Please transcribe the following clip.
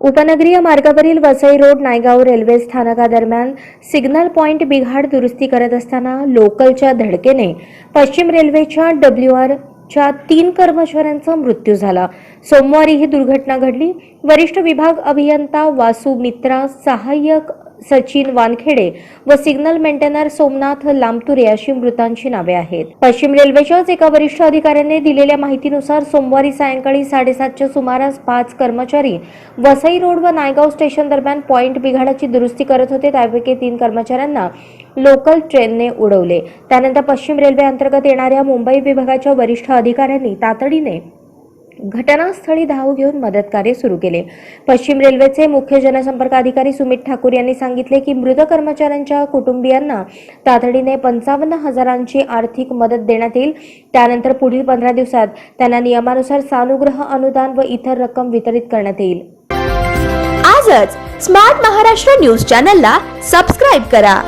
उपनगरीय मार्गावरील Vasai road Naigaon railway स्थानकादरम्यान सिग्नल पॉईंट बिघाड दुरुस्ती करत असताना लोकलच्या धडकेने पश्चिम रेल्वेच्या डब्ल्यू आरच्या तीन कर्मचाऱ्यांचा मृत्यू झाला. सोमवारी ही दुर्घटना घडली. वरिष्ठ विभाग अभियंता वासू मित्रा सहाय्यक सचिन वानखेडे व सिग्नल मेंटेनर सोमनाथ लामतुरे अशी मृतांची नावे आहेत. पश्चिम रेल्वेच्याच एका वरिष्ठ अधिकाऱ्याने दिलेल्या माहितीनुसार सोमवारी सायंकाळी साडेसातच्या सुमारास पाच कर्मचारी वसई रोड व नायगाव स्टेशन दरम्यान पॉइंट बिघाडाची दुरुस्ती करत होते. त्यापैकी तीन कर्मचाऱ्यांना लोकल ट्रेनने उडवले. त्यानंतर पश्चिम रेल्वे अंतर्गत येणाऱ्या मुंबई विभागाच्या वरिष्ठ अधिकाऱ्यांनी तातडीने घटनास्थळी धाव घेऊन मदतकार्य सुरू केले. पश्चिम रेल्वेचे मुख्य जनसंपर्क अधिकारी सुमित ठाकूर यांनी सांगितले की मृत कर्मचाऱ्यांच्या कुटुंबियांना तातडीने पंचावन्न हजारांची आर्थिक मदत देण्यात येईल. त्यानंतर पुढील पंधरा दिवसात त्यांना नियमानुसार सानुग्रह अनुदान व इतर रक्कम वितरित करण्यात येईल. आजच स्मार्ट महाराष्ट्र न्यूज चॅनलला सबस्क्राईब करा.